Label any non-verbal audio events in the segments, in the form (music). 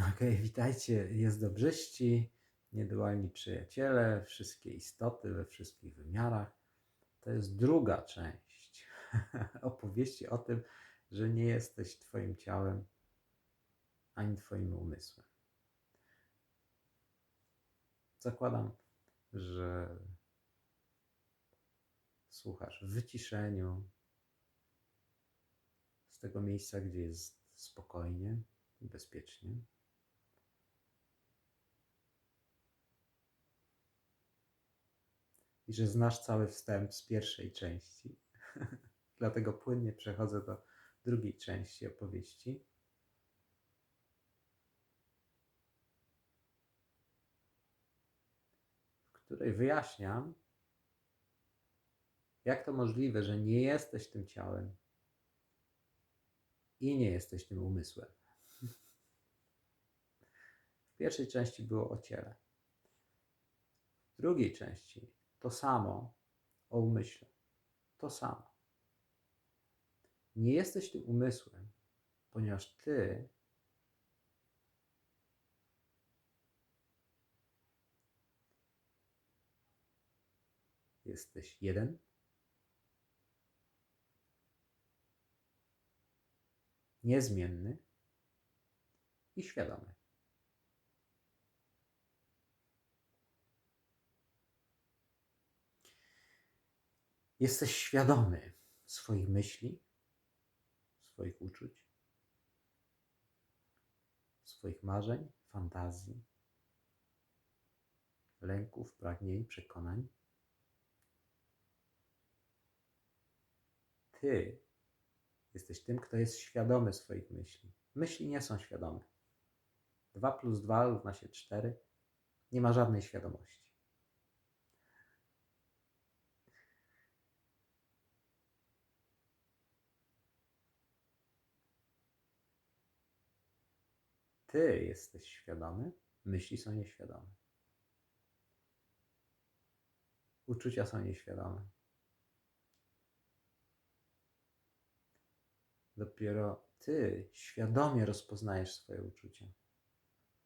Okej, witajcie, jest dobrzyści, niedualni przyjaciele, wszystkie istoty we wszystkich wymiarach. To jest druga część (laughs) opowieści o tym, że nie jesteś Twoim ciałem ani Twoim umysłem. Zakładam, że słuchasz w wyciszeniu, z tego miejsca, gdzie jest spokojnie i bezpiecznie. I że znasz cały wstęp z pierwszej części. (laughs) Dlatego płynnie przechodzę do drugiej części opowieści. W której wyjaśniam, jak to możliwe, że nie jesteś tym ciałem i nie jesteś tym umysłem. W pierwszej części było o ciele. W drugiej części to samo o umyśle. To samo. Nie jesteś tym umysłem, ponieważ ty jesteś jeden. Niezmienny i świadomy. Jesteś świadomy swoich myśli, swoich uczuć, swoich marzeń, fantazji, lęków, pragnień, przekonań. Ty jesteś tym, kto jest świadomy swoich myśli. Myśli nie są świadome. 2 plus 2 równa się 4. Nie ma żadnej świadomości. Ty jesteś świadomy, myśli są nieświadome. Uczucia są nieświadome. Dopiero ty świadomie rozpoznajesz swoje uczucia.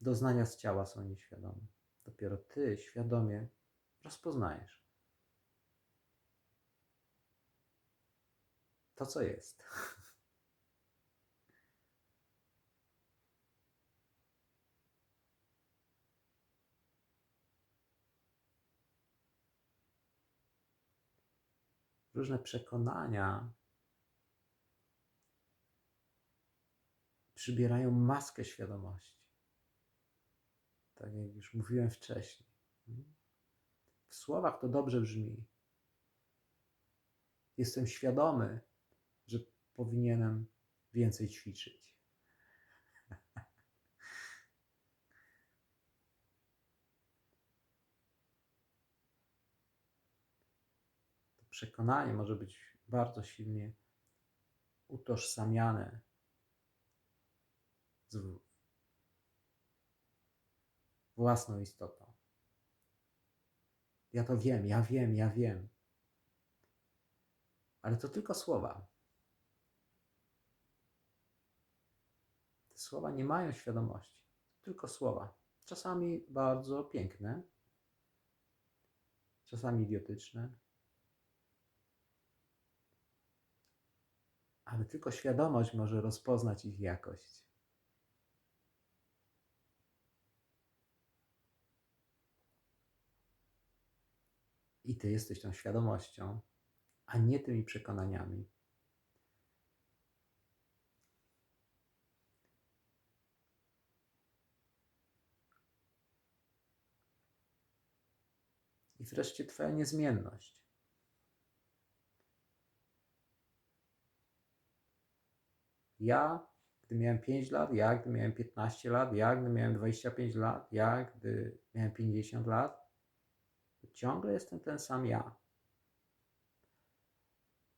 Doznania z ciała są nieświadome. Dopiero ty świadomie rozpoznajesz to, co jest. (laughs) różne przekonania przybierają maskę świadomości. Tak jak już mówiłem wcześniej. W słowach to dobrze brzmi. Jestem świadomy, że powinienem więcej ćwiczyć. Przekonanie może być bardzo silnie utożsamiane z własną istotą. Ja to wiem, ja wiem, ja wiem. Ale to tylko słowa. Te słowa nie mają świadomości, tylko słowa. Czasami bardzo piękne, czasami idiotyczne, ale tylko świadomość może rozpoznać ich jakość. I ty jesteś tą świadomością, a nie tymi przekonaniami. I wreszcie Twoja niezmienność. Ja, gdy miałem 5 lat, ja, gdy miałem 15 lat, ja, gdy miałem 25 lat, ja, gdy miałem 50 lat, ciągle jestem ten sam ja.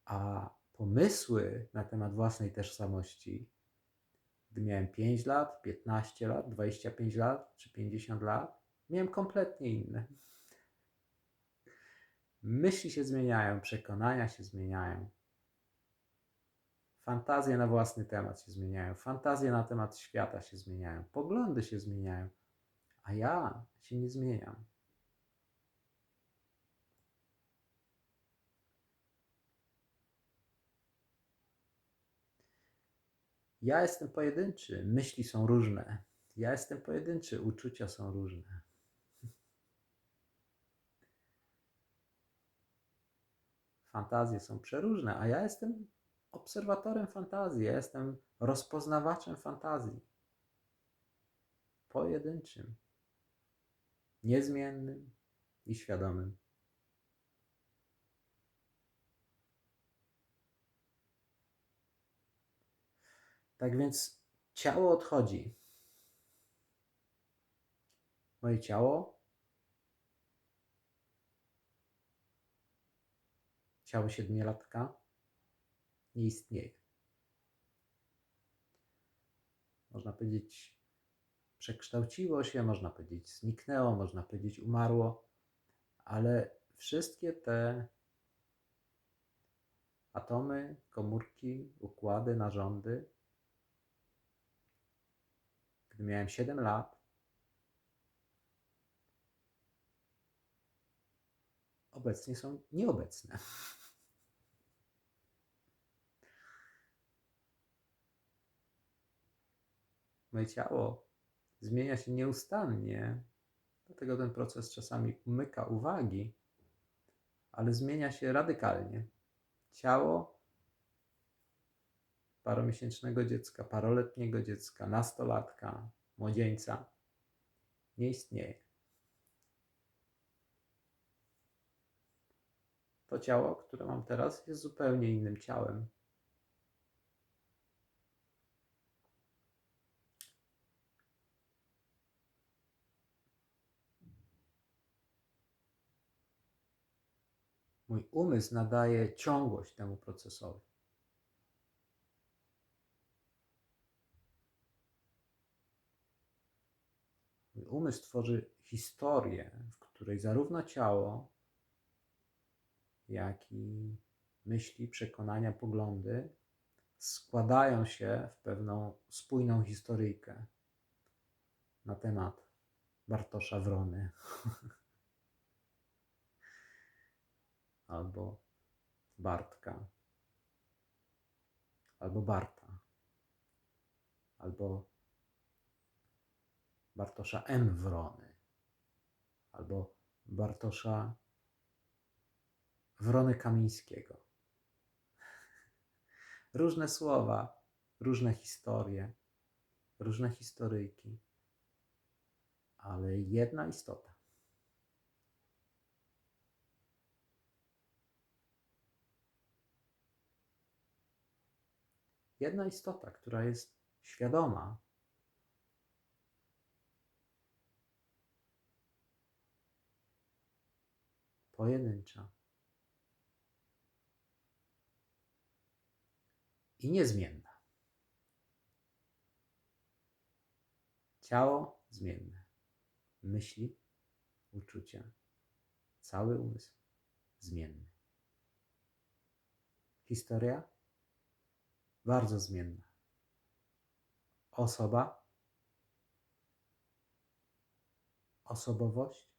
A pomysły na temat własnej tożsamości, gdy miałem 5 lat, 15 lat, 25 lat czy 50 lat, miałem kompletnie inne. Myśli się zmieniają, przekonania się zmieniają Fantazje na własny temat się zmieniają, fantazje na temat świata się zmieniają, poglądy się zmieniają, a ja się nie zmieniam. Ja jestem pojedynczy, myśli są różne. Ja jestem pojedynczy, uczucia są różne. Fantazje są przeróżne, a ja jestem obserwatorem fantazji, ja jestem rozpoznawaczem fantazji. Pojedynczym, niezmiennym i świadomym. Tak więc ciało odchodzi. Moje ciało, ciało siedmiolatka nie istnieje. Można powiedzieć, przekształciło się, można powiedzieć, zniknęło, można powiedzieć, umarło, ale wszystkie te atomy, komórki, układy, narządy, gdy miałem 7 lat, obecnie są nieobecne. Moje ciało zmienia się nieustannie, dlatego ten proces czasami umyka uwagi, ale zmienia się radykalnie. Ciało paromiesięcznego dziecka, paroletniego dziecka, nastolatka, młodzieńca nie istnieje. To ciało, które mam teraz, jest zupełnie innym ciałem. Mój umysł nadaje ciągłość temu procesowi. Mój umysł tworzy historię, w której zarówno ciało, jak i myśli, przekonania, poglądy składają się w pewną spójną historyjkę na temat Bartosza Wrony (laughs) albo Bartka, albo Barta, albo Bartosza M. Wrony, albo Bartosza Wrony Kamińskiego. (laughs) Różne słowa, różne historie, różne historyjki, ale jedna istota. Jedna istota, która jest świadoma pojedyncza i niezmienna. Ciało zmienne, myśli, uczucia, cały umysł zmienny. Historia bardzo zmienna. Osoba, osobowość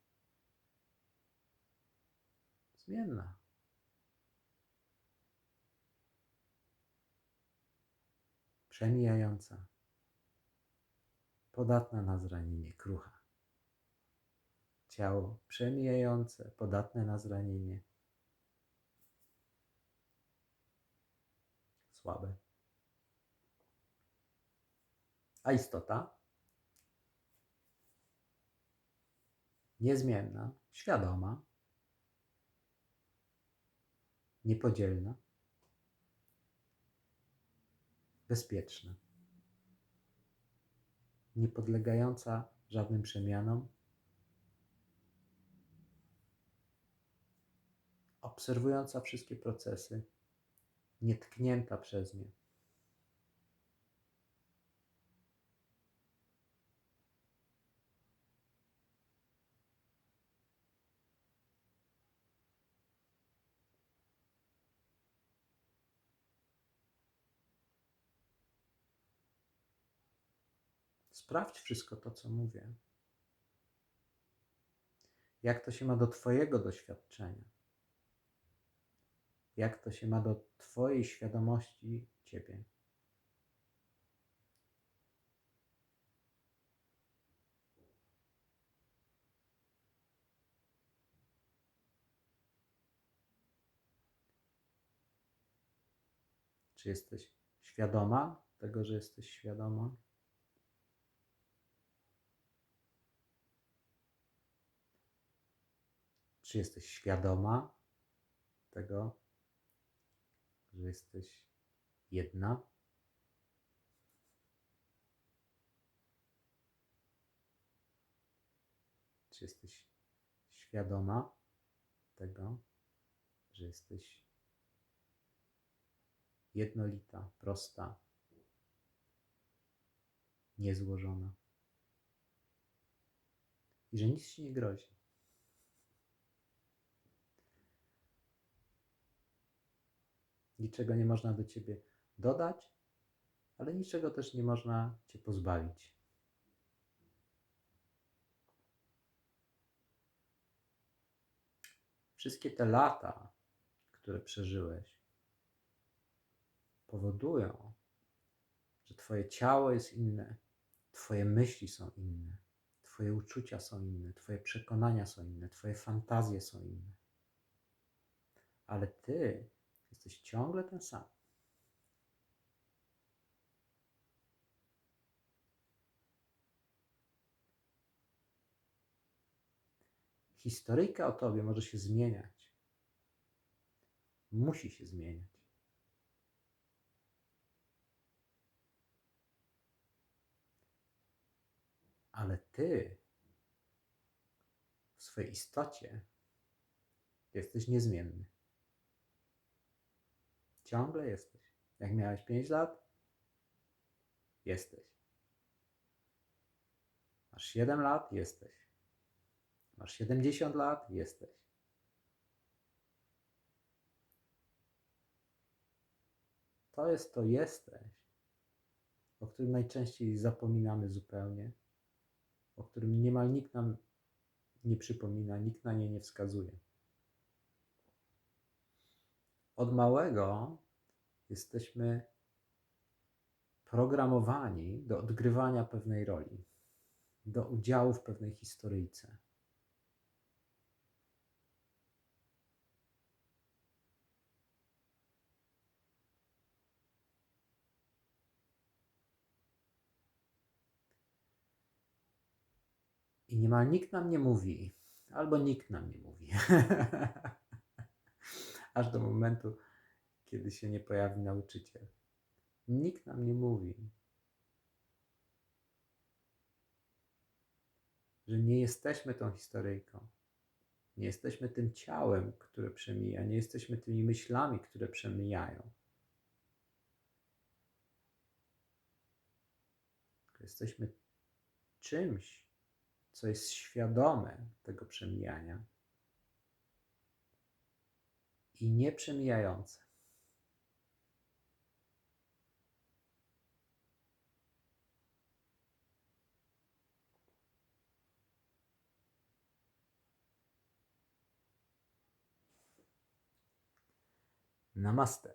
zmienna. Przemijająca, podatna na zranienie, krucha. Ciało przemijające, podatne na zranienie, słabe. A istota? Niezmienna, świadoma, niepodzielna, bezpieczna, niepodlegająca żadnym przemianom, obserwująca wszystkie procesy, nietknięta przez nie. Sprawdź wszystko to, co mówię. Jak to się ma do Twojego doświadczenia? Jak to się ma do Twojej świadomości Ciebie? Czy jesteś świadoma tego, że jesteś świadoma? Czy jesteś świadoma tego, że jesteś jedna? Czy jesteś świadoma tego, że jesteś jednolita, prosta, niezłożona i że nic ci nie grozi? Niczego nie można do ciebie dodać, ale niczego też nie można cię pozbawić. Wszystkie te lata, które przeżyłeś, powodują, że Twoje ciało jest inne, Twoje myśli są inne, Twoje uczucia są inne, Twoje przekonania są inne, Twoje fantazje są inne. Ale Ty jesteś ciągle ten sam. Historyjka o Tobie może się zmieniać. Musi się zmieniać. ale ty w swojej istocie jesteś niezmienny. Ciągle jesteś. Jak miałeś 5 lat, jesteś. Masz 7 lat, jesteś. Masz 70 lat, jesteś. To jest to jesteś, o którym najczęściej zapominamy zupełnie o którym niemal nikt nam nie przypomina, nikt na nie nie wskazuje. Od małego jesteśmy programowani do odgrywania pewnej roli, do udziału w pewnej historyjce. I niemal nikt nam nie mówi, albo nikt nam nie mówi. (laughs) Aż do momentu, kiedy się nie pojawi nauczyciel. Nikt nam nie mówi, że nie jesteśmy tą historyjką. Nie jesteśmy tym ciałem, które przemija, nie jesteśmy tymi myślami, które przemijają. Jesteśmy czymś, co jest świadome tego przemijania i nieprzemijające. Namaste.